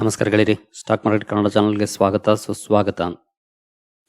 ನಮಸ್ಕಾರ ಗೆಳೆಯರಿ, stock market Kannada ಚಾನಲ್ಗೆ ಸ್ವಾಗತ, ಸುಸ್ವಾಗತ.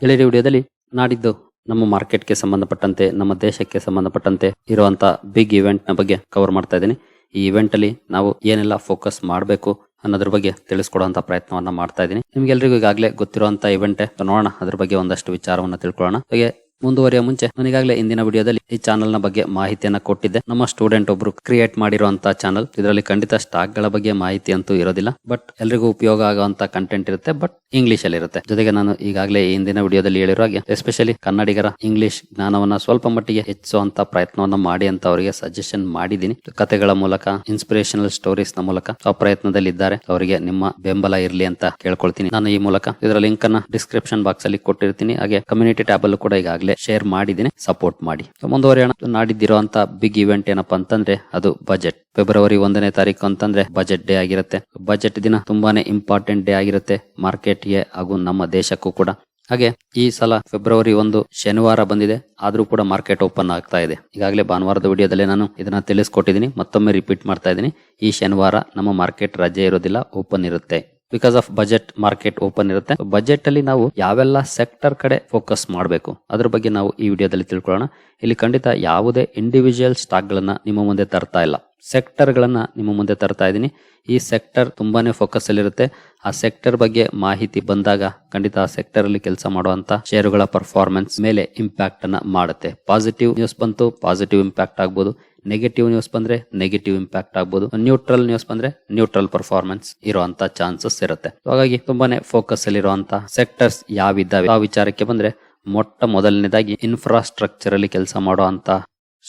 ಗೆಳೆಯರಿ, ವಿಡಿಯೋದಲ್ಲಿ ನಾಡಿದ್ದು ನಮ್ಮ ಮಾರ್ಕೆಟ್ಗೆ ಸಂಬಂಧಪಟ್ಟಂತೆ, ನಮ್ಮ ದೇಶಕ್ಕೆ ಸಂಬಂಧಪಟ್ಟಂತೆ ಇರುವಂತ ಬಿಗ್ ಇವೆಂಟ್ನ ಬಗ್ಗೆ ಕವರ್ ಮಾಡ್ತಾ ಇದ್ದೀನಿ. ಈ ಇವೆಂಟ್ ಅಲ್ಲಿ ನಾವು ಏನೆಲ್ಲ ಫೋಕಸ್ ಮಾಡಬೇಕು ಅನ್ನೋದ್ರ ಬಗ್ಗೆ ತಿಳಿಸ್ಕೊಡುವಂತ ಪ್ರಯತ್ನವನ್ನ ಮಾಡ್ತಾ ಇದ್ದೀನಿ. ನಿಮ್ಗೆಲ್ರಿಗೂ ಈಗಾಗಲೇ ಗೊತ್ತಿರುವಂತ ಇವೆಂಟ್ ನೋಡೋಣ, ಅದ್ರ ಬಗ್ಗೆ ಒಂದಷ್ಟು ವಿಚಾರವನ್ನ ತಿಳ್ಕೊಳ್ಳೋಣ. ಹಾಗೆ ಮುಂದುವರಿಯ ಮುಂಚೆ ನಾನೀಗಾಗಲೇ ಇಂದಿನ ವಿಡಿಯೋದಲ್ಲಿ ಈ ಚಾನಲ್ನ ಬಗ್ಗೆ ಮಾಹಿತಿಯನ್ನ ಕೊಟ್ಟಿದ್ದೆ. ನಮ್ಮ ಸ್ಟೂಡೆಂಟ್ ಒಬ್ರು ಕ್ರಿಯೇಟ್ ಮಾಡಿರುವಂತಹ ಚಾನಲ್. ಇದರಲ್ಲಿ ಖಂಡಿತ ಸ್ಟಾಕ್ಗಳ ಬಗ್ಗೆ ಮಾಹಿತಿ ಅಂತೂ ಇರೋದಿಲ್ಲ. ಬಟ್ ಎಲ್ರಿಗೂ ಉಪಯೋಗ ಆಗುವಂತ ಕಂಟೆಂಟ್ ಇರುತ್ತೆ, ಬಟ್ ಇಂಗ್ಲಿಷ್ ಅಲ್ಲಿ ಇರುತ್ತೆ. ಜೊತೆಗೆ ನಾನು ಈಗಾಗಲೇ ಇಂದಿನ ವಿಡಿಯೋದಲ್ಲಿ ಹೇಳಿರೋ ಹಾಗೆ ಎಸ್ಪೆಷಲಿ ಕನ್ನಡಿಗರ ಇಂಗ್ಲಿಷ್ ಜ್ಞಾನವನ್ನ ಸ್ವಲ್ಪ ಮಟ್ಟಿಗೆ ಹೆಚ್ಚುವಂತ ಪ್ರಯತ್ನವನ್ನ ಮಾಡಿ ಅಂತ ಅವರಿಗೆ ಸಜೆಷನ್ ಮಾಡಿದೀನಿ ಕಥೆಗಳ ಮೂಲಕ ಇನ್ಸ್ಪಿರೇಷನಲ್ ಸ್ಟೋರೀಸ್ನ ಮೂಲಕ ಆ ಪ್ರಯತ್ನದಲ್ಲಿ ಇದ್ದಾರೆ ಅವರಿಗೆ ನಿಮ್ಮ ಬೆಂಬಲ ಇರಲಿ ಅಂತ ಕೇಳ್ಕೊಳ್ತೀನಿ. ನಾನು ಈ ಮೂಲಕ ಇದರ ಲಿಂಕ್ ಅನ್ನ ಡಿಸ್ಕ್ರಿಪ್ಷನ್ ಬಾಕ್ಸ್ ಅಲ್ಲಿ ಕೊಟ್ಟಿರ್ತೀನಿ. ಹಾಗೆ ಕಮ್ಯುನಿಟಿ ಟ್ಯಾಬ್ ಅಲ್ಲೂ ಕೂಡ ಈಗಾಗಲೇ ಶೇರ್ ಮಾಡಿದೀನಿ ಸಪೋರ್ಟ್ ಮಾಡಿ. ಮುಂದುವರಿಯೋಣ. ನಾಡಿದ್ದಿರುವಂತ ಬಿಗ್ ಇವೆಂಟ್ ಏನಪ್ಪಾ ಅಂತಂದ್ರೆ ಅದು ಬಜೆಟ್ ಫೆಬ್ರವರಿ ಒಂದನೇ ತಾರೀಕು ಅಂತಂದ್ರೆ ಬಜೆಟ್ ಡೇ ಆಗಿರುತ್ತೆ. ಬಜೆಟ್ ದಿನ ತುಂಬಾನೇ ಇಂಪಾರ್ಟೆಂಟ್ ಡೇ ಆಗಿರುತ್ತೆ ಮಾರ್ಕೆಟ್ಗೆ ಹಾಗೂ ನಮ್ಮ ದೇಶಕ್ಕೂ ಕೂಡ. ಹಾಗೆ ಈ ಸಲ ಫೆಬ್ರವರಿ ಒಂದು ಶನಿವಾರ ಬಂದಿದೆ. ಆದ್ರೂ ಕೂಡ ಮಾರ್ಕೆಟ್ ಓಪನ್ ಆಗ್ತಾ ಇದೆ. ಈಗಾಗಲೇ ಭಾನುವಾರದ ವಿಡಿಯೋದಲ್ಲಿ ನಾನು ಇದನ್ನ ತಿಳಿಸ್ಕೊಟ್ಟಿದ್ದೀನಿ. ಮತ್ತೊಮ್ಮೆ ರಿಪೀಟ್ ಮಾಡ್ತಾ ಇದ್ದೀನಿ. ಈ ಶನಿವಾರ ನಮ್ಮ ಮಾರ್ಕೆಟ್ ರಜೆ ಇರೋದಿಲ್ಲ ಓಪನ್ ಇರುತ್ತೆ. Because of budget market open ಇರುತ್ತೆ. ಬಜೆಟ್ ಅಲ್ಲಿ ನಾವು ಯಾವೆಲ್ಲ ಸೆಕ್ಟರ್ ಕಡೆ ಫೋಕಸ್ ಮಾಡಬೇಕು, ಅದ್ರ ಬಗ್ಗೆ ನಾವು ಈ ವಿಡಿಯೋದಲ್ಲಿ ತಿಳ್ಕೊಳ್ಳೋಣ. ಇಲ್ಲಿ ಖಂಡಿತ ಯಾವುದೇ ಇಂಡಿವಿಜುವಲ್ ಸ್ಟಾಕ್ ಗಳನ್ನ ನಿಮ್ಮ ಮುಂದೆ ತರ್ತಾ ಇಲ್ಲ. ಸೆಕ್ಟರ್ ಗಳನ್ನ ನಿಮ್ಮ ಮುಂದೆ ತರ್ತಾ ಇದ್ದೀನಿ. ಈ ಸೆಕ್ಟರ್ ತುಂಬಾನೇ ಫೋಕಸ್ ಅಲ್ಲಿರುತ್ತೆ ಆ ಸೆಕ್ಟರ್ ಬಗ್ಗೆ ಮಾಹಿತಿ ಬಂದಾಗ ಖಂಡಿತ ಆ ಸೆಕ್ಟರ್ ಅಲ್ಲಿ ಕೆಲಸ ಮಾಡುವಂತ ಶೇರುಗಳ ಪರ್ಫಾರ್ಮೆನ್ಸ್ ಮೇಲೆ ಇಂಪ್ಯಾಕ್ಟ್ ಅನ್ನ ಮಾಡುತ್ತೆ. ಪಾಸಿಟಿವ್ ನ್ಯೂಸ್ ಬಂತು ಪಾಸಿಟಿವ್ ಇಂಪ್ಯಾಕ್ಟ್ ಆಗ್ಬೋದು. ನೆಗೆಟಿವ್ ನ್ಯೂಸ್ ಬಂದ್ರೆ ನೆಗೆಟಿವ್ ಇಂಪ್ಯಾಕ್ಟ್ ಆಗ್ಬೋದು. ನ್ಯೂಟ್ರಲ್ ನ್ಯೂಸ್ ಬಂದ್ರೆ ನ್ಯೂಟ್ರಲ್ ಪರ್ಫಾರ್ಮೆನ್ಸ್ ಇರುವಂತ ಚಾನ್ಸಸ್ ಇರುತ್ತೆ. ಹಾಗಾಗಿ ತುಂಬಾನೇ ಫೋಕಸ್ ಅಲ್ಲಿರುವಂತ ಸೆಕ್ಟರ್ಸ್ ಯಾವಿದ್ದಾವೆ? ಆ ವಿಚಾರಕ್ಕೆ ಬಂದ್ರೆ ಮೊಟ್ಟ ಮೊದಲನೇದಾಗಿ ಇನ್ಫ್ರಾಸ್ಟ್ರಕ್ಚರ್ ಅಲ್ಲಿ ಕೆಲಸ ಮಾಡುವಂತ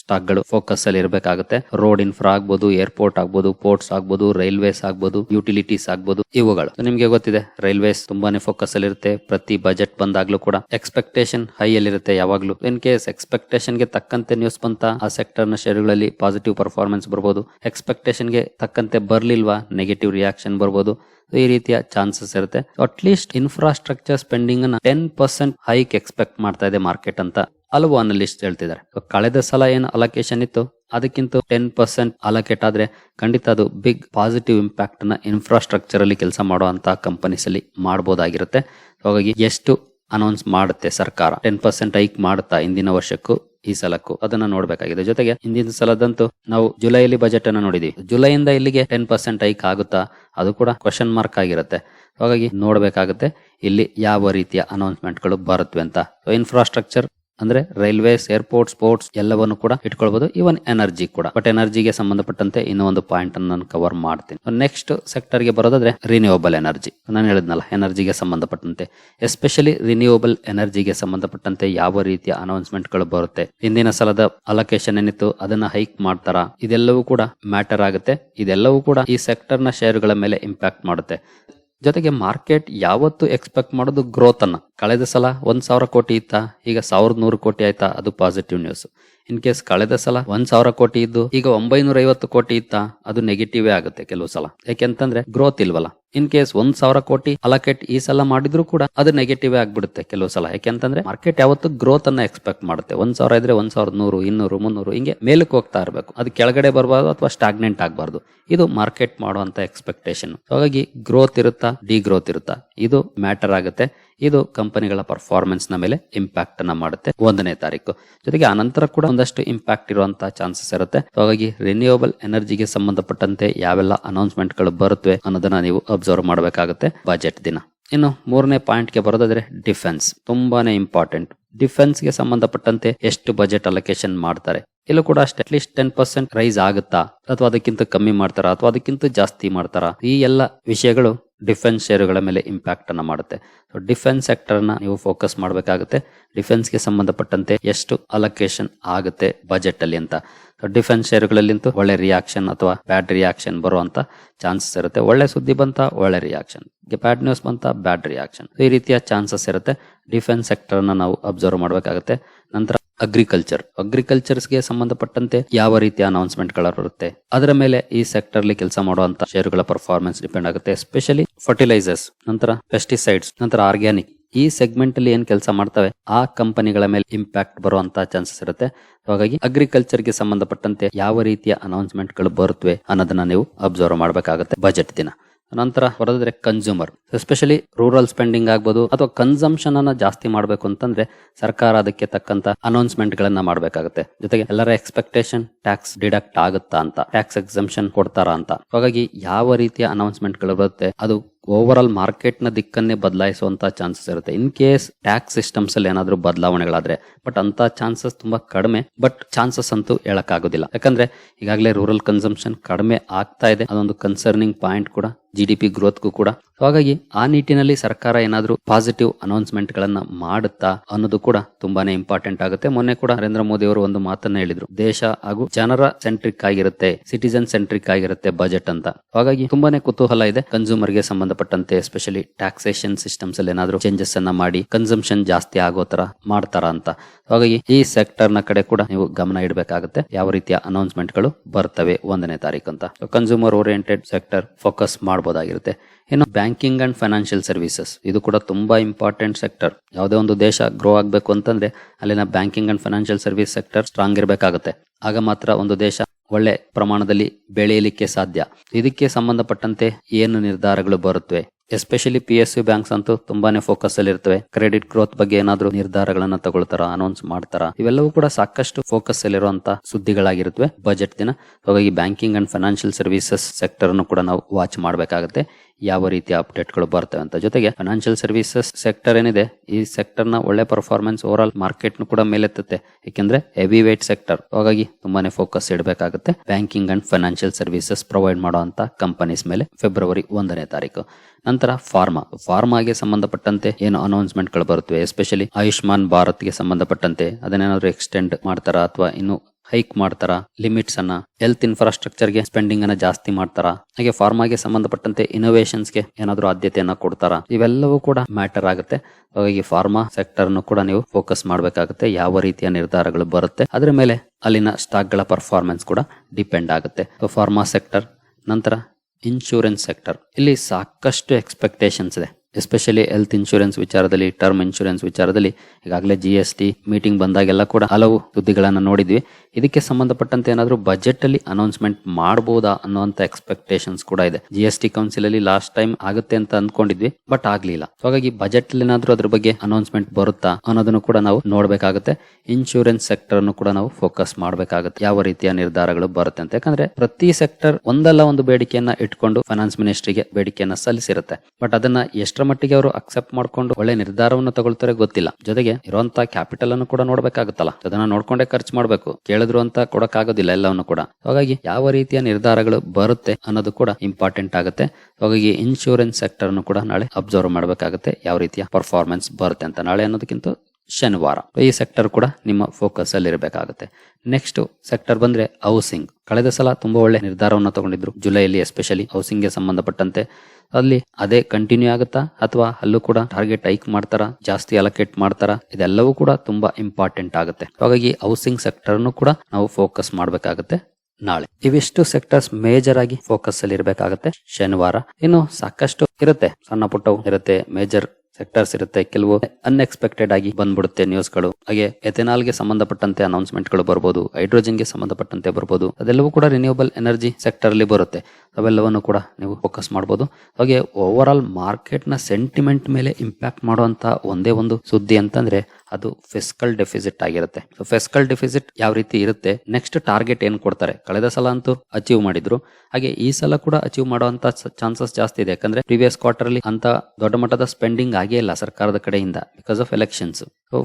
ಸ್ಟಾಕ್ಗಳು ಫೋಕಸ್ ಅಲ್ಲಿ ಇರಬೇಕಾಗುತ್ತೆ. ರೋಡ್ ಇನ್ಫ್ರಾ ಆಗ್ಬೋದು, ಏರ್ಪೋರ್ಟ್ ಆಗ್ಬೋದು, ಪೋರ್ಟ್ಸ್ ಆಗ್ಬೋದು, ರೈಲ್ವೇಸ್ ಆಗ್ಬೋದು, ಯುಟಿಲಿಟೀಸ್ ಆಗ್ಬೋದು, ಇವುಗಳು. ನಿಮಗೆ ಗೊತ್ತಿದೆ, ರೈಲ್ವೇಸ್ ತುಂಬಾನೇ ಫೋಕಸ್ ಅಲ್ಲಿ ಇರುತ್ತೆ. ಪ್ರತಿ ಬಜೆಟ್ ಬಂದಾಗ್ಲೂ ಕೂಡ ಎಕ್ಸ್ಪೆಕ್ಟೇಷನ್ ಹೈ ಅಲ್ಲಿರುತ್ತೆ ಯಾವಾಗ್ಲೂ. ಇನ್ ಕೇಸ್ ಎಕ್ಸ್ಪೆಕ್ಟೇಷನ್ಗೆ ತಕ್ಕಂತೆ ನ್ಯೂಸ್ ಬಂತ, ಆ ಸೆಕ್ಟರ್ನ ಷೇರುಗಳಲ್ಲಿ ಪಾಸಿಟಿವ್ ಪರ್ಫಾರ್ಮೆನ್ಸ್ ಬರ್ಬೋದು. ಎಕ್ಸ್ಪೆಕ್ಟೇಷನ್ಗೆ ತಕ್ಕಂತೆ ಬರ್ಲಿಲ್ವಾ ನೆಗೆಟಿವ್ ರಿಯಾಕ್ಷನ್ ಬರ್ಬೋದು. ಈ ರೀತಿಯ ಚಾನ್ಸಸ್ ಇರುತ್ತೆ. ಅಟ್ಲೀಸ್ಟ್ ಇನ್ಫ್ರಾಸ್ಟ್ರಕ್ಚರ್ ಸ್ಪೆಂಡಿಂಗ್ ಅನ್ನ ಟೆನ್ ಪರ್ಸೆಂಟ್ ಹೈಕ್ ಎಕ್ಸ್ಪೆಕ್ಟ್ ಮಾಡ್ತಾ ಇದೆ ಮಾರ್ಕೆಟ್ ಅಂತ. ಹಲವು ಅನಲಿಸ್ಟ್ ಹೇಳ್ತಿದ್ದಾರೆ. ಕಳೆದ ಸಲ ಏನು ಅಲೋಕೇಶನ್ ಇತ್ತು? ಅದಕ್ಕಿಂತ ಟೆನ್ ಪರ್ಸೆಂಟ್ ಅಲೋಕೇಟ್ ಆದ್ರೆ ಖಂಡಿತ ಅದು ಬಿಗ್ ಪಾಸಿಟಿವ್ ಇಂಪ್ಯಾಕ್ಟ್ನ ಇನ್ಫ್ರಾಸ್ಟ್ರಕ್ಚರ್ ಅಲ್ಲಿ ಕೆಲಸ ಮಾಡುವಂತಹ ಕಂಪನೀಸ್ ಅಲ್ಲಿ ಮಾಡಬಹುದಾಗಿರುತ್ತೆ ಹಾಗಾಗಿ ಎಷ್ಟು ಅನೌನ್ಸ್ ಮಾಡುತ್ತೆ ಸರ್ಕಾರ? ಟೆನ್ ಪರ್ಸೆಂಟ್ ಹೈಕ್ ಮಾಡುತ್ತಾ ಇಂದಿನ ವರ್ಷಕ್ಕೂ, ಈ ಸಲಕ್ಕೂ? ಅದನ್ನ ನೋಡಬೇಕಾಗಿದೆ. ಜೊತೆಗೆ ಹಿಂದಿನ ಸಲದಂತೂ ನಾವು ಜುಲೈಯಲ್ಲಿ ಬಜೆಟ್ ಅನ್ನ ನೋಡಿದೀವಿ. ಜುಲೈಯಿಂದ ಇಲ್ಲಿಗೆ ಟೆನ್ ಪರ್ಸೆಂಟ್ ಹೈಕ್ ಆಗುತ್ತಾ? ಅದು ಕೂಡ ಕ್ವಶನ್ ಮಾರ್ಕ್ ಆಗಿರುತ್ತೆ. ಹಾಗಾಗಿ ನೋಡಬೇಕಾಗುತ್ತೆ ಇಲ್ಲಿ ಯಾವ ರೀತಿಯ ಅನೌನ್ಸ್ಮೆಂಟ್ಗಳು ಬರುತ್ತವೆ ಅಂತ. ಇನ್ಫ್ರಾಸ್ಟ್ರಕ್ಚರ್ ಅಂದ್ರೆ ರೈಲ್ವೇಸ್ ಏರ್ಪೋರ್ಟ್ ಸ್ಪೋರ್ಟ್ಸ್ ಎಲ್ಲವನ್ನು ಕೂಡ ಇಟ್ಕೊಳ್ಬಹುದು ಇವನ್ ಎನರ್ಜಿ ಕೂಡ. ಬಟ್ ಎನರ್ಜಿಗೆ ಸಂಬಂಧಪಟ್ಟಂತೆ ಇನ್ನೊಂದು ಪಾಯಿಂಟ್ ಅನ್ನು ನಾನು ಕವರ್ ಮಾಡ್ತೀನಿ. ನೆಕ್ಸ್ಟ್ ಸೆಕ್ಟರ್ಗೆ ಬರೋದಾದ್ರೆ ರಿನ್ಯೂವಬಲ್ ಎನರ್ಜಿ ನಾನು ಹೇಳಿದ್ನಲ್ಲ ಎನರ್ಜಿಗೆ ಸಂಬಂಧಪಟ್ಟಂತೆ. ಎಸ್ಪೆಷಲಿ ರಿನ್ಯೂವಬಲ್ ಎನರ್ಜಿಗೆ ಸಂಬಂಧಪಟ್ಟಂತೆ ಯಾವ ರೀತಿಯ ಅನೌನ್ಸ್ಮೆಂಟ್ಗಳು ಬರುತ್ತೆ? ಹಿಂದಿನ ಸಲದ ಅಲೋಕೇಶನ್ ಏನಿತ್ತು, ಅದನ್ನ ಹೈಕ್ ಮಾಡ್ತಾರ? ಇದೆಲ್ಲವೂ ಕೂಡ ಮ್ಯಾಟರ್ ಆಗುತ್ತೆ. ಇದೆಲ್ಲವೂ ಕೂಡ ಈ ಸೆಕ್ಟರ್ನ ಷೇರುಗಳ ಮೇಲೆ ಇಂಪ್ಯಾಕ್ಟ್ ಮಾಡುತ್ತೆ. ಜೊತೆಗೆ ಮಾರ್ಕೆಟ್ ಯಾವತ್ತು ಎಕ್ಸ್ಪೆಕ್ಟ್ ಮಾಡೋದು ಗ್ರೋತ್ ಅನ್ನ. ಕಳೆದ ಸಲ ಒಂದ್ ಸಾವಿರ ಕೋಟಿ ಇತ್ತ, ಈಗ ಸಾವಿರದ ನೂರು ಕೋಟಿ ಆಯ್ತಾ, ಅದು ಪಾಸಿಟಿವ್ ನ್ಯೂಸ್ ಇನ್ ಕೇಸ್ ಕಳೆದ ಸಲ ಒಂದ್ ಸಾವಿರ ಕೋಟಿ ಇದ್ದು, ಈಗ ಒಂಬೈನೂರ ಐವತ್ತು ಕೋಟಿ ಇತ್ತ, ಅದು ನೆಗೆಟಿವ್ ಆಗುತ್ತೆ ಕೆಲವು ಸಲ. ಯಾಕೆಂತಂದ್ರೆ ಗ್ರೋತ್ ಇಲ್ವಲ್ಲ. ಇನ್ ಕೇಸ್ ಒಂದ್ ಸಾವಿರ ಕೋಟಿ ಅಲಕೆಟ್ ಈ ಸಲ ಮಾಡಿದ್ರು ಕೂಡ ಅದು ನೆಗೆಟಿವ್ ಆಗಿಬಿಡುತ್ತೆ ಕೆಲವು ಸಲ. ಯಾಕೆಂತಂದ್ರೆ ಮಾರ್ಕೆಟ್ ಯಾವತ್ತು ಗ್ರೋತ್ ಅನ್ನ ಎಕ್ಸ್ಪೆಕ್ಟ್ ಮಾಡುತ್ತೆ. ಒಂದ್ ಸಾವಿರ ಇದ್ರೆ ಒಂದ್ ಸಾವಿರದ ನೂರು, ಇನ್ನೂರು, ಮುನ್ನೂರು ಹಿಂಗೆ ಮೇಲಕ್ಕೆ ಹೋಗ್ತಾ ಇರಬೇಕು. ಅದು ಕೆಳಗಡೆ ಬರಬಾರ್ದು ಅಥವಾ ಸ್ಟಾಗ್ನೆಂಟ್ ಆಗಬಾರ್ದು. ಇದು ಮಾರ್ಕೆಟ್ ಮಾಡುವಂತ ಎಕ್ಸ್ಪೆಕ್ಟೇಷನ್ ಹಾಗಾಗಿ ಗ್ರೋತ್ ಇರುತ್ತಾ ಡಿ ಗ್ರೋತ್ ಇರುತ್ತಾ, ಇದು ಮ್ಯಾಟರ್ ಆಗುತ್ತೆ. ಇದು ಕಂಪನಿಗಳ ಪರ್ಫಾರ್ಮೆನ್ಸ್ನ ಮೇಲೆ ಇಂಪ್ಯಾಕ್ಟ್ ಅನ್ನ ಮಾಡುತ್ತೆ ಒಂದನೇ ತಾರೀಕು. ಜೊತೆಗೆ ಅನಂತರ ಕೂಡ ಒಂದಷ್ಟು ಇಂಪ್ಯಾಕ್ಟ್ ಇರುವಂತಹ ಚಾನ್ಸಸ್ ಇರುತ್ತೆ. ಹಾಗಾಗಿ ರಿನ್ಯೂವಬಲ್ ಎನರ್ಜಿಗೆ ಸಂಬಂಧಪಟ್ಟಂತೆ ಯಾವೆಲ್ಲ ಅನೌನ್ಸ್ಮೆಂಟ್ಗಳು ಬರುತ್ತವೆ ಅನ್ನೋದನ್ನ ನೀವು ಅಬ್ಸರ್ವ್ ಮಾಡಬೇಕಾಗುತ್ತೆ ಬಜೆಟ್ ದಿನ. ಇನ್ನು ಮೂರನೇ ಪಾಯಿಂಟ್ಗೆ ಬರೋದಾದ್ರೆ ಡಿಫೆನ್ಸ್ ತುಂಬಾನೇ ಇಂಪಾರ್ಟೆಂಟ್ ಡಿಫೆನ್ಸ್ಗೆ ಸಂಬಂಧಪಟ್ಟಂತೆ ಎಷ್ಟು ಬಜೆಟ್ ಅಲೋಕೇಶನ್ ಮಾಡ್ತಾರೆ. ಇಲ್ಲೂ ಕೂಡ ಅಷ್ಟೇ ಅಟ್ಲೀಸ್ಟ್ ಟೆನ್ ಪರ್ಸೆಂಟ್ ರೈಸ್ ಆಗುತ್ತಾ? ಅಥವಾ ಅದಕ್ಕಿಂತ ಕಮ್ಮಿ ಮಾಡ್ತಾರಾ? ಅಥವಾ ಅದಕ್ಕಿಂತ ಜಾಸ್ತಿ ಮಾಡ್ತಾರಾ? ಈ ಎಲ್ಲ ವಿಷಯಗಳು ಡಿಫೆನ್ಸ್ ಷೇರುಗಳ ಮೇಲೆ ಇಂಪ್ಯಾಕ್ಟ್ ಅನ್ನ ಮಾಡುತ್ತೆ. ಸೊ ಡಿಫೆನ್ಸ್ ಸೆಕ್ಟರ್ನ ನೀವು ಫೋಕಸ್ ಮಾಡಬೇಕಾಗುತ್ತೆ. ಡಿಫೆನ್ಸ್ಗೆ ಸಂಬಂಧಪಟ್ಟಂತೆ ಎಷ್ಟು ಅಲೋಕೇಶನ್ ಆಗುತ್ತೆ ಬಜೆಟ್ ಅಲ್ಲಿ ಅಂತ. ಡಿಫೆನ್ಸ್ ಷೇರುಗಳಲ್ಲಿಂತೂ ಒಳ್ಳೆ ರಿಯಾಕ್ಷನ್ ಅಥವಾ ಬ್ಯಾಡ್ ರಿಯಾಕ್ಷನ್ ಬರುವಂತ ಚಾನ್ಸಸ್ ಇರುತ್ತೆ. ಒಳ್ಳೆ ಸುದ್ದಿ ಬಂತ ಒಳ್ಳೆ ರಿಯಾಕ್ಷನ್ ಬ್ಯಾಡ್ ನ್ಯೂಸ್ ಬಂತ ಬ್ಯಾಡ್ ರಿಯಾಕ್ಷನ್ ಈ ರೀತಿಯ ಚಾನ್ಸಸ್ ಇರುತ್ತೆ. ಡಿಫೆನ್ಸ್ ಸೆಕ್ಟರ್ನ ನಾವು ಅಬ್ಸರ್ವ್ ಮಾಡಬೇಕಾಗುತ್ತೆ. ನಂತರ ಅಗ್ರಿಕಲ್ಚರ್ ಅಗ್ರಿಕಲ್ಚರ್ಸ್ಗೆ ಸಂಬಂಧಪಟ್ಟಂತೆ ಯಾವ ರೀತಿಯ ಅನೌನ್ಸ್ಮೆಂಟ್ಗಳ ಬರುತ್ತೆ? ಅದರ ಮೇಲೆ ಈ ಸೆಕ್ಟರ್ ಅಲ್ಲಿ ಕೆಲಸ ಮಾಡುವಂತ ಷೇರುಗಳ ಪರ್ಫಾರ್ಮೆನ್ಸ್ ಡಿಪೆಂಡ್ ಆಗುತ್ತೆ. ಎಸ್ಪೆಷಲಿ ಫರ್ಟಿಲೈಸರ್ಸ್ ನಂತರ ಪೆಸ್ಟಿಸೈಡ್ಸ್ ನಂತರ ಆರ್ಗ್ಯಾನಿಕ್ ಈ ಸೆಗ್ಮೆಂಟ್ ಅಲ್ಲಿ ಏನ್ ಕೆಲಸ ಮಾಡ್ತವೆ? ಆ ಕಂಪನಿಗಳ ಮೇಲೆ ಇಂಪ್ಯಾಕ್ಟ್ ಬರುವಂತಹ ಚಾನ್ಸಸ್ ಇರುತ್ತೆ. ಹಾಗಾಗಿ ಅಗ್ರಿಕಲ್ಚರ್ಗೆ ಸಂಬಂಧಪಟ್ಟಂತೆ ಯಾವ ರೀತಿಯ ಅನೌನ್ಸ್ಮೆಂಟ್ಗಳು ಬರುತ್ತವೆ ಅನ್ನೋದನ್ನ ನೀವು ಅಬ್ಸರ್ವ್ ಮಾಡಬೇಕಾಗುತ್ತೆ. ಬಜೆಟ್ ದಿನ. ನಂತರ ಬರೋದ್ರೆ ಕನ್ಸ್ಯೂಮರ್ ಎಸ್ಪೆಷಲಿ ರೂರಲ್ ಸ್ಪೆಂಡಿಂಗ್ ಆಗ್ಬೋದು ಅಥವಾ ಕನ್ಸಂಪ್ಷನ್ ಅನ್ನ ಜಾಸ್ತಿ ಮಾಡಬೇಕು ಅಂತಂದ್ರೆ ಸರ್ಕಾರ ಅದಕ್ಕೆ ತಕ್ಕಂತ ಅನೌನ್ಸ್ಮೆಂಟ್ ಗಳನ್ನ ಮಾಡಬೇಕಾಗುತ್ತೆ. ಜೊತೆಗೆ ಎಲ್ಲರ ಎಕ್ಸ್ಪೆಕ್ಟೇಷನ್ ಟ್ಯಾಕ್ಸ್ ಡಿಡಕ್ಟ್ ಆಗುತ್ತಾ ಅಂತ ಟ್ಯಾಕ್ಸ್ ಎಕ್ಸಂಪ್ಷನ್ ಕೊಡ್ತಾರಾ ಅಂತ. ಹಾಗಾಗಿ ಯಾವ ರೀತಿಯ ಅನೌನ್ಸ್ಮೆಂಟ್ಗಳು ಬರುತ್ತೆ ಅದು ಓವರ್ ಆಲ್ ಮಾರ್ಕೆಟ್ನ ದಿಕ್ಕನ್ನೇ ಬದಲಾಯಿಸುವಂತ ಚಾನ್ಸಸ್ ಇರುತ್ತೆ. ಇನ್ ಕೇಸ್ ಟ್ಯಾಕ್ಸ್ ಸಿಸ್ಟಮ್ಸ್ ಅಲ್ಲಿ ಏನಾದ್ರು ಬದಲಾವಣೆಗಳಾದ್ರೆ ಬಟ್ ಅಂತ ಚಾನ್ಸಸ್ ತುಂಬಾ ಕಡಿಮೆ ಬಟ್ ಚಾನ್ಸಸ್ ಅಂತೂ ಹೇಳಕ್ಕಾಗೋದಿಲ್ಲ. ಯಾಕಂದ್ರೆ ಈಗಾಗಲೇ ರೂರಲ್ ಕನ್ಸಂಪ್ಷನ್ ಕಡಿಮೆ ಆಗ್ತಾ ಇದೆ. ಅದೊಂದು ಕನ್ಸರ್ನಿಂಗ್ ಪಾಯಿಂಟ್ ಕೂಡ ಜಿ ಡಿ ಪಿ ಗ್ರೋತ್ಗೂ ಕೂಡ. ಹಾಗಾಗಿ ಆ ನಿಟ್ಟಿನಲ್ಲಿ ಸರ್ಕಾರ ಏನಾದರೂ ಪಾಸಿಟಿವ್ ಅನೌನ್ಸ್ಮೆಂಟ್ ಗಳನ್ನ ಮಾಡುತ್ತಾ ಅನ್ನೋದು ಕೂಡ ತುಂಬಾನೇ ಇಂಪಾರ್ಟೆಂಟ್ ಆಗುತ್ತೆ. ಮೊನ್ನೆ ಕೂಡ ನರೇಂದ್ರ ಮೋದಿ ಅವರು ಒಂದು ಮಾತನ್ನ ಹೇಳಿದ್ರು. ದೇಶ ಹಾಗೂ ಜನರ ಸೆಂಟ್ರಿಕ್ ಆಗಿರುತ್ತೆ ಸಿಟಿಸನ್ ಸೆಂಟ್ರಿಕ್ ಆಗಿರುತ್ತೆ ಬಜೆಟ್ ಅಂತ. ಹಾಗಾಗಿ ತುಂಬಾನೇ ಕುತೂಹಲ ಇದೆ ಕನ್ಸ್ಯೂಮರ್ಗೆ ಸಂಬಂಧಪಟ್ಟಂತೆ ಎಸ್ಪೆಷಲಿ ಟ್ಯಾಕ್ಸೇಷನ್ ಸಿಸ್ಟಮ್ಸ್ ಅಲ್ಲಿ ಏನಾದ್ರು ಚೇಂಜಸ್ ಅನ್ನ ಮಾಡಿ ಕನ್ಸಂಪ್ಷನ್ ಜಾಸ್ತಿ ಆಗೋ ತರ ಮಾಡ್ತಾರ ಅಂತ. ಹಾಗಾಗಿ ಈ ಸೆಕ್ಟರ್ನ ಕಡೆ ಕೂಡ ನೀವು ಗಮನ ಇಡಬೇಕಾಗುತ್ತೆ. ಯಾವ ರೀತಿಯ ಅನೌನ್ಸ್ಮೆಂಟ್ಗಳು ಬರ್ತವೆ ಒಂದನೇ ತಾರೀಕು ಅಂತ. ಕನ್ಸ್ಯೂಮರ್ ಓರಿಯೆಂಟೆಡ್ ಸೆಕ್ಟರ್ ಫೋಕಸ್ ಮಾಡಬಹುದಾಗಿರುತ್ತೆ ಇನ್ನು ಬ್ಯಾಂಕಿಂಗ್ ಅಂಡ್ ಫೈನಾನ್ಷಿಯಲ್ ಸರ್ವಿಸಸ್ ಇದು ಕೂಡ ತುಂಬಾ ಇಂಪಾರ್ಟೆಂಟ್ ಸೆಕ್ಟರ್ ಯಾವುದೇ ಒಂದು ದೇಶ ಗ್ರೋ ಆಗಬೇಕು ಅಂತಂದ್ರೆ ಅಲ್ಲಿನ banking and financial service sector strong ಇರಬೇಕಾಗುತ್ತೆ. ಆಗ ಮಾತ್ರ ಒಂದು ದೇಶ ಒಳ್ಳೆ ಪ್ರಮಾಣದಲ್ಲಿ ಬೆಳೆಯಲಿಕ್ಕೆ ಸಾಧ್ಯ. ಇದಕ್ಕೆ ಸಂಬಂಧಪಟ್ಟಂತೆ ಏನು ನಿರ್ಧಾರಗಳು ಬರುತ್ತವೆ? Especially P S U banks ಅಂತೂ ತುಂಬಾನೇ ಫೋಕಸ್ ಅಲ್ಲಿ ಇರ್ತವೆ. ಕ್ರೆಡಿಟ್ ಗ್ರೋತ್ ಬಗ್ಗೆ ಏನಾದ್ರು ನಿರ್ಧಾರಗಳನ್ನ ತಗೊಳ್ತಾರ ಅನೌನ್ಸ್ ಮಾಡ್ತಾರ? ಇವೆಲ್ಲವೂ ಕೂಡ ಸಾಕಷ್ಟು ಫೋಕಸ್ ಅಲ್ಲಿರುವಂತ ಸುದ್ದಿಗಳಾಗಿರುತ್ತವೆ. ಬಜೆಟ್ ದಿನ. ಹಾಗಾಗಿ banking and financial services sector ಅನ್ನು ಕೂಡ ನಾವು ವಾಚ್ ಮಾಡಬೇಕಾಗುತ್ತೆ. ಯಾವ ರೀತಿಯ ಅಪ್ಡೇಟ್ಗಳು ಬರ್ತವೆ ಅಂತ. ಜೊತೆಗೆ ಫೈನಾನ್ಷಿಯಲ್ ಸರ್ವಿಸಸ್ ಸೆಕ್ಟರ್ ಏನಿದೆ, ಈ ಸೆಕ್ಟರ್ನ ಒಳ್ಳೆ ಪರ್ಫಾರ್ಮೆನ್ಸ್ ಓವರ್ ಆಲ್ ಮಾರ್ಕೆಟ್ ಕೂಡ ಮೇಲೆತ್ತುತ್ತೆ. ಯಾಕೆಂದ್ರೆ ಹೆವಿ ವೇಟ್ ಸೆಕ್ಟರ್ ಹಾಗಾಗಿ ತುಂಬಾನೇ focus ಇಡಬೇಕಾಗುತ್ತೆ. Banking and financial services provide ಮಾಡುವಂತ ಕಂಪನೀಸ್ ಮೇಲೆ ಫೆಬ್ರವರಿ ಒಂದನೇ ತಾರೀಕು. ನಂತರ ಫಾರ್ಮಾ ಫಾರ್ಮಾಗೆ ಸಂಬಂಧಪಟ್ಟಂತೆ ಏನು ಅನೌನ್ಸ್ಮೆಂಟ್ಗಳು ಬರುತ್ತವೆ? ಎಸ್ಪೆಷಲಿ ಆಯುಷ್ಮಾನ್ ಭಾರತ್ಗೆ ಸಂಬಂಧಪಟ್ಟಂತೆ ಅದನ್ನೇನಾದ್ರೂ ಎಕ್ಸ್ಟೆಂಡ್ ಮಾಡ್ತಾರಾ ಅಥವಾ ಇನ್ನು ಹೈಕ್ ಮಾಡ್ತಾರ, ಲಿಮಿಟ್ಸ್ ಅನ್ನ ಹೆಲ್ತ್ ಇನ್ಫ್ರಾಸ್ಟ್ರಕ್ಚರ್ಗೆ ಸ್ಪೆಂಡಿಂಗ್ ಅನ್ನ ಜಾಸ್ತಿ ಮಾಡ್ತಾರ, ಹಾಗೆ ಫಾರ್ಮಾಗೆ ಸಂಬಂಧಪಟ್ಟಂತೆ ಇನೋವೇಷನ್ಸ್ಗೆ ಏನಾದ್ರು ಆದ್ಯತೆಯನ್ನ ಕೊಡ್ತಾರ, ಇವೆಲ್ಲವೂ ಕೂಡ ಮ್ಯಾಟರ್ ಆಗುತ್ತೆ. ಹಾಗಾಗಿ ಫಾರ್ಮಾ ಸೆಕ್ಟರ್ ಕೂಡ ನೀವು ಫೋಕಸ್ ಮಾಡಬೇಕಾಗುತ್ತೆ, ಯಾವ ರೀತಿಯ ನಿರ್ಧಾರಗಳು ಬರುತ್ತೆ, ಅದರ ಮೇಲೆ ಅಲ್ಲಿನ ಸ್ಟಾಕ್ಗಳ ಪರ್ಫಾರ್ಮೆನ್ಸ್ ಕೂಡ ಡಿಪೆಂಡ್ ಆಗುತ್ತೆ. ಫಾರ್ಮಾ ಸೆಕ್ಟರ್ ನಂತರ ಇನ್ಶೂರೆನ್ಸ್ ಸೆಕ್ಟರ್ ಇಲ್ಲಿ ಸಾಕಷ್ಟು ಎಕ್ಸ್ಪೆಕ್ಟೇಷನ್ಸ್ ಇದೆ. ಎಸ್ಪೆಷಲಿ ಹೆಲ್ತ್ ಇನ್ಶೂರೆನ್ಸ್ ವಿಚಾರದಲ್ಲಿ ಟರ್ಮ್ ಇನ್ಶೂರೆನ್ಸ್ ವಿಚಾರದಲ್ಲಿ, ಈಗಾಗಲೇ ಜಿ ಎಸ್ ಟಿ ಮೀಟಿಂಗ್ ಬಂದಾಗೆಲ್ಲ ಕೂಡ ಹಲವು ಸುದ್ದಿಗಳನ್ನು ನೋಡಿದ್ವಿ. ಇದಕ್ಕೆ ಸಂಬಂಧಪಟ್ಟಂತೆ ಏನಾದರೂ ಬಜೆಟ್ ಅಲ್ಲಿ ಅನೌನ್ಸ್ಮೆಂಟ್ ಮಾಡಬಹುದಾ ಅನ್ನುವಂತ ಎಕ್ಸ್ಪೆಕ್ಟೇಷನ್ಸ್ ಕೂಡ ಇದೆ. ಜಿ ಎಸ್ ಟಿ ಕೌನ್ಸಿಲ್ ಅಲ್ಲಿ ಲಾಸ್ಟ್ ಟೈಮ್ ಆಗುತ್ತೆ ಅಂತ ಅಂದ್ಕೊಂಡಿದ್ವಿ ಬಟ್ ಆಗ್ಲಿಲ್ಲ. ಹಾಗಾಗಿ ಬಜೆಟ್ ಅಲ್ಲಿ ಏನಾದರೂ ಅದ್ರ ಬಗ್ಗೆ ಅನೌನ್ಸ್ಮೆಂಟ್ ಬರುತ್ತಾ ಅನ್ನೋದನ್ನು ಕೂಡ ನಾವು ನೋಡಬೇಕಾಗುತ್ತೆ. ಇನ್ಶೂರೆನ್ಸ್ ಸೆಕ್ಟರ್ ಅನ್ನು ಕೂಡ ನಾವು ಫೋಕಸ್ ಮಾಡಬೇಕಾಗುತ್ತೆ. ಯಾವ ರೀತಿಯ ನಿರ್ಧಾರಗಳು ಬರುತ್ತೆ ಅಂತ. ಯಾಕಂದ್ರೆ ಪ್ರತಿ ಸೆಕ್ಟರ್ ಒಂದಲ್ಲ ಒಂದು ಬೇಡಿಕೆಯನ್ನ ಇಟ್ಕೊಂಡು ಫೈನಾನ್ಸ್ ಮಿನಿಸ್ಟ್ರಿಗೆ ಬೇಡಿಕೆಯನ್ನ ಸಲ್ಲಿಸಿರುತ್ತೆ. ಬಟ್ ಅದನ್ನ ಎಷ್ಟರ ಮಟ್ಟಿಗೆ ಅವರು ಅಕ್ಸೆಪ್ಟ್ ಮಾಡ್ಕೊಂಡು ಒಳ್ಳೆ ನಿರ್ಧಾರವನ್ನು ತಗೊಳ್ತಾರೆ ಗೊತ್ತಿಲ್ಲ. ಜೊತೆಗೆ ಇರುವಂತ ಕ್ಯಾಪಿಟಲ್ ಅನ್ನು ಕೂಡ ನೋಡ್ಬೇಕಾಗುತ್ತಲ್ಲ. ಅದನ್ನ ನೋಡ್ಕೊಂಡೇ ಖರ್ಚು ಮಾಡಬೇಕು. ಕೇಳಿದ್ರು ಅಂತ ಕೊಡಕ್ಕಾಗೋದಿಲ್ಲ ಎಲ್ಲವನ್ನು ಕೂಡ. ಹಾಗಾಗಿ ಯಾವ ರೀತಿಯ ನಿರ್ಧಾರಗಳು ಬರುತ್ತೆ ಅನ್ನೋದು ಕೂಡ ಇಂಪಾರ್ಟೆಂಟ್ ಆಗುತ್ತೆ. ಹಾಗಾಗಿ ಇನ್ಶೂರೆನ್ಸ್ ಸೆಕ್ಟರ್ ಅನ್ನು ಕೂಡ ನಾಳೆ ಅಬ್ಸರ್ವ್ ಮಾಡಬೇಕಾಗುತ್ತೆ. ಯಾವ ರೀತಿಯ ಪರ್ಫಾರ್ಮೆನ್ಸ್ ಬರುತ್ತೆ ಅಂತ ನಾಳೆ ಅನ್ನೋದಕ್ಕಿಂತ ಶನಿವಾರ. ಈ ಸೆಕ್ಟರ್ ಕೂಡ ನಿಮ್ಮ ಫೋಕಸ್ ಅಲ್ಲಿ ಇರಬೇಕಾಗುತ್ತೆ ನೆಕ್ಸ್ಟ್ ಸೆಕ್ಟರ್ ಬಂದ್ರೆ ಹೌಸಿಂಗ್ ಕಳೆದ ಸಲ ತುಂಬಾ ಒಳ್ಳೆ ನಿರ್ಧಾರವನ್ನು ತಗೊಂಡಿದ್ರು. ಜುಲೈಲಿ ಎಸ್ಪೆಷಲಿ ಹೌಸಿಂಗ್ಗೆ ಸಂಬಂಧಪಟ್ಟಂತೆ. ಅಲ್ಲಿ ಅದೇ ಕಂಟಿನ್ಯೂ ಆಗುತ್ತಾ? ಅಥವಾ ಅಲ್ಲೂ ಕೂಡ ಟಾರ್ಗೆಟ್ ಹೈಕ್ ಮಾಡ್ತಾರಾ? ಜಾಸ್ತಿ ಅಲೋಕೇಟ್ ಮಾಡ್ತಾರಾ? ಇದೆಲ್ಲವೂ ಕೂಡ ತುಂಬಾ ಇಂಪಾರ್ಟೆಂಟ್ ಆಗುತ್ತೆ. ಹಾಗಾಗಿ ಹೌಸಿಂಗ್ ಸೆಕ್ಟರ್ ಕೂಡ ನಾವು ಫೋಕಸ್ ಮಾಡಬೇಕಾಗುತ್ತೆ ನಾಳೆ. ಇವಿಷ್ಟು ಸೆಕ್ಟರ್ಸ್ ಮೇಜರ್ ಆಗಿ ಫೋಕಸ್ ಅಲ್ಲಿ ಇರಬೇಕಾಗುತ್ತೆ ಶನಿವಾರ. ಇನ್ನು ಸಾಕಷ್ಟು ಇರುತ್ತೆ. ಸಣ್ಣ ಪುಟ್ಟವು ಇರುತ್ತೆ. ಮೇಜರ್ ಸೆಕ್ಟರ್ಸ್ ಇರುತ್ತೆ. ಕೆಲವು ಅನ್ಎಕ್ಸ್ಪೆಕ್ಟೆಡ್ ಆಗಿ ಬಂದ್ಬಿಡುತ್ತೆ ನ್ಯೂಸ್ಗಳು ಹಾಗೆ ಎಥೆನಾಲ್ಗೆ ಸಂಬಂಧಪಟ್ಟಂತೆ ಅನೌನ್ಸ್ಮೆಂಟ್ಗಳು ಬರಬಹುದು ಹೈಡ್ರೋಜನ್ಗೆ ಸಂಬಂಧಪಟ್ಟಂತೆ ಬರಬಹುದು ಅದೆಲ್ಲವೂ ಕೂಡ ರಿನ್ಯೂಬಲ್ ಎನರ್ಜಿ ಸೆಕ್ಟರ್ ಅಲ್ಲಿ ಬರುತ್ತೆ. ಅವೆಲ್ಲವನ್ನು ಕೂಡ ನೀವು ಫೋಕಸ್ ಮಾಡಬಹುದು ಹಾಗೆ ಓವರ್ ಆಲ್ ಮಾರ್ಕೆಟ್ನ ಸೆಂಟಿಮೆಂಟ್ ಮೇಲೆ ಇಂಪ್ಯಾಕ್ಟ್ ಮಾಡುವಂತ ಒಂದೇ ಒಂದು ಸುದ್ದಿ ಅಂತಂದ್ರೆ ಅದು ಫಿಸ್ಕಲ್ ಡೆಫಿಸಿಟ್ ಆಗಿರುತ್ತೆ. ಸೊ ಫಿಸ್ಕಲ್ ಡೆಫಿಸಿಟ್ ಯಾವ ರೀತಿ ಇರುತ್ತೆ? ನೆಕ್ಸ್ಟ್ ಟಾರ್ಗೆಟ್ ಏನ್ ಕೊಡ್ತಾರೆ? ಕಳೆದ ಸಲ ಅಂತೂ ಅಚೀವ್ ಮಾಡಿದ್ರು. ಹಾಗೆ ಈ ಸಲ ಕೂಡ ಅಚೀವ್ ಮಾಡುವಂತ ಚಾನ್ಸಸ್ ಜಾಸ್ತಿ ಇದೆ. ಯಾಕಂದ್ರೆ ಪ್ರೀವಿಯಸ್ ಕ್ವಾರ್ಟರ್ ಅಲ್ಲಿ ಅಂತ ದೊಡ್ಡ ಮಟ್ಟದ ಸ್ಪೆಂಡಿಂಗ್ ಆಗೇ ಇಲ್ಲ ಸರ್ಕಾರದ ಕಡೆಯಿಂದ because of elections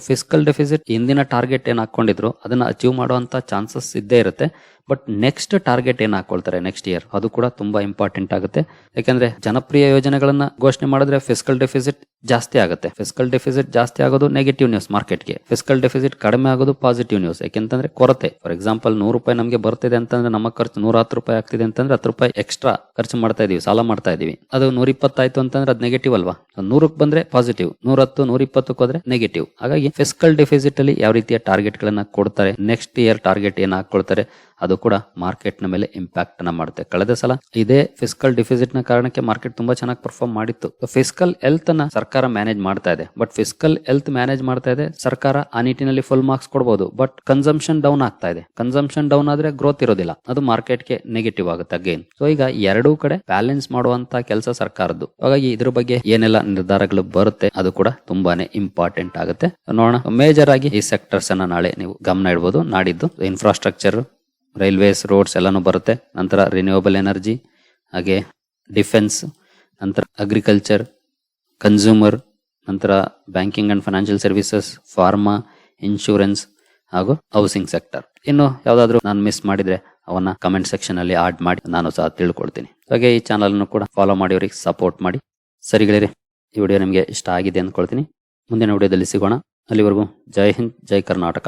fiscal deficit ಹಿಂದಿನ ಟಾರ್ಗೆಟ್ ಏನು ಹಾಕೊಂಡಿದ್ರು ಅದನ್ನ ಅಚೀವ್ ಮಾಡುವಂತ ಚಾನ್ಸಸ್ ಇದ್ದೇ ಇರುತ್ತೆ. ಬಟ್ ನೆಕ್ಸ್ಟ್ ಟಾರ್ಗೆಟ್ ಏನು ಹಾಕೊಳ್ತಾರೆ ನೆಕ್ಸ್ಟ್ ಇಯರ್ ಅದು ಕೂಡ ತುಂಬಾ ಇಂಪಾರ್ಟೆಂಟ್ ಆಗುತ್ತೆ. ಯಾಕಂದ್ರೆ ಜನಪ್ರಿಯ ಯೋಜನೆಗಳನ್ನ ಘೋಷಣೆ ಮಾಡಿದ್ರೆ ಫಿಸ್ಕಲ್ ಡೆಫಿಸಿಟ್ ಜಾಸ್ತಿ ಆಗುತ್ತೆ. ಫಿಸ್ಕಲ್ ಡೆಫಿಸಿಟ್ ಜಾಸ್ತಿ ಆಗೋದು ನೆಗೆಟಿವ್ ನ್ಯೂಸ್ ಮಾರ್ಕೆಟ್ಗೆ ಫಿಸ್ಕಲ್ ಡೆಫಿಸಿಟ್ ಕಡಿಮೆ ಆಗೋದು ಪಾಸಿಟಿವ್ ನ್ಯೂಸ್ ಯಾಕೆಂತಂದ್ರೆ ಕೊರತೆ. ಫಾರ್ ಎಕ್ಸಾಂಪಲ್ ನೂರು ರೂಪಾಯಿ ನಮಗೆ ಬರ್ತಿದೆ ಅಂತಂದ್ರೆ ನಮ್ಮ ಖರ್ಚು ನೂರ ಹತ್ತು ರೂಪಾಯಿ ಆಗ್ತಿದೆ ಅಂತಂದ್ರೆ ಹತ್ತು ರೂಪಾಯಿ ಎಕ್ಸ್ಟ್ರಾ ಖರ್ಚು ಮಾಡ್ತಾ ಇದೀವಿ, ಸಾಲ ಮಾಡ್ತಾ ಇದೀವಿ. ಅದು ನೂರ ಇಪ್ಪತ್ತಾಯ್ತು ಅಂತಂದ್ರೆ ಅದು ನೆಗೆಟಿವ್ ಅಲ್ವಾ? ನೂರಕ್ಕೆ ಬಂದ್ರೆ ಪಾಸಿಟಿವ್ ನೂರ ಹತ್ತು ನೂರ ಇಪ್ಪತ್ತಕ್ಕೆ ಹೋದ್ರೆ ನೆಗೆಟಿವ್ ಹಾಗಾಗಿ ಫಿಸ್ಕಲ್ ಡೆಫಿಸಿಟ್ ಅಲ್ಲಿ ಯಾವ ರೀತಿಯ ಟಾರ್ಗೆಟ್ ಗಳನ್ನ ಕೊಡ್ತಾರೆ ನೆಕ್ಸ್ಟ್ ಇಯರ್ ಟಾರ್ಗೆಟ್ ಏನ್ ಹಾಕೊಳ್ತಾರೆ ಅದು ಕೂಡ ಮಾರ್ಕೆಟ್ನ ಮೇಲೆ ಇಂಪ್ಯಾಕ್ಟ್ನ ಮಾಡುತ್ತೆ. ಕಳೆದ ಸಲ ಇದೇ ಫಿಸಿಕಲ್ ಡಿಫಿಸಿಟ್ನ ಕಾರಣಕ್ಕೆ ಮಾರ್ಕೆಟ್ ತುಂಬಾ ಚೆನ್ನಾಗಿ ಪರ್ಫಾರ್ಮ್ ಮಾಡಿತ್ತು. ಫಿಸಿಕಲ್ ಹೆಲ್ತ್ನ ಸರ್ಕಾರ ಮ್ಯಾನೇಜ್ ಮಾಡ್ತಾ ಇದೆ. ಬಟ್ ಫಿಸಿಕಲ್ ಹೆಲ್ತ್ ಮ್ಯಾನೇಜ್ ಮಾಡ್ತಾ ಇದೆ, ಸರ್ಕಾರ ಆ ನಿಟ್ಟಿನಲ್ಲಿ ಫುಲ್ ಮಾರ್ಕ್ಸ್ ಕೊಡಬಹುದು ಬಟ್ ಕನ್ಸಂಪ್ಷನ್ ಡೌನ್ ಆಗ್ತಾ ಇದೆ. ಕನ್ಸಂಪ್ಷನ್ ಡೌನ್ ಆದ್ರೆ ಗ್ರೋತ್ ಇರೋದಿಲ್ಲ. ಅದು ಮಾರ್ಕೆಟ್ಗೆ ನೆಗೆಟಿವ್ ಆಗುತ್ತೆ ಅಗೇನ್ ಸೊ ಈಗ ಎರಡೂ ಕಡೆ ಬ್ಯಾಲೆನ್ಸ್ ಮಾಡುವಂತ ಕೆಲಸ ಸರ್ಕಾರದ್ದು. ಹಾಗಾಗಿ ಇದ್ರ ಬಗ್ಗೆ ಏನೆಲ್ಲ ನಿರ್ಧಾರಗಳು ಬರುತ್ತೆ, ಅದು ಕೂಡ ತುಂಬಾನೇ ಇಂಪಾರ್ಟೆಂಟ್ ಆಗುತ್ತೆ. ನೋಡೋಣ. ಮೇಜರ್ ಆಗಿ ಈ ಸೆಕ್ಟರ್ಸ್ ಅನ್ನ ನಾಳೆ ನೀವು ಗಮನ ಇಡಬಹುದು ನಾಡಿದ್ದು ಇನ್ಫ್ರಾಸ್ಟ್ರಕ್ಚರ್ ರೈಲ್ವೇಸ್ ರೋಡ್ಸ್ ಎಲ್ಲಾನು ಬರುತ್ತೆ. ನಂತರ ರಿನ್ಯೂವಬಲ್ ಎನರ್ಜಿ ಹಾಗೆ ಡಿಫೆನ್ಸ್ ನಂತರ ಅಗ್ರಿಕಲ್ಚರ್ ಕನ್ಸ್ಯೂಮರ್ ನಂತರ banking and financial services pharma insurance ಹಾಗೂ ಹೌಸಿಂಗ್ ಸೆಕ್ಟರ್ ಇನ್ನು ಯಾವುದಾದ್ರೂ ನಾನು ಮಿಸ್ ಮಾಡಿದ್ರೆ ಅವನ್ನ ಕಮೆಂಟ್ ಸೆಕ್ಷನ್ ಅಲ್ಲಿ ಆಡ್ ಮಾಡಿ, ನಾನು ಸಹ ತಿಳ್ಕೊಳ್ತೀನಿ. ಹಾಗೆ ಈ ಚಾನಲ್ ಅನ್ನು ಕೂಡ ಫಾಲೋ ಮಾಡಿ ಅವ್ರಿಗೆ ಸಪೋರ್ಟ್ ಮಾಡಿ ಸರಿಗಳಿರಿ ಈ ವಿಡಿಯೋ ನಿಮಗೆ ಇಷ್ಟ ಆಗಿದೆ ಅಂದ್ಕೊಳ್ತೀನಿ. ಮುಂದಿನ ವಿಡಿಯೋದಲ್ಲಿ ಸಿಗೋಣ. ಅಲ್ಲಿವರೆಗೂ ಜೈ ಹಿಂದ್, ಜೈ ಕರ್ನಾಟಕ.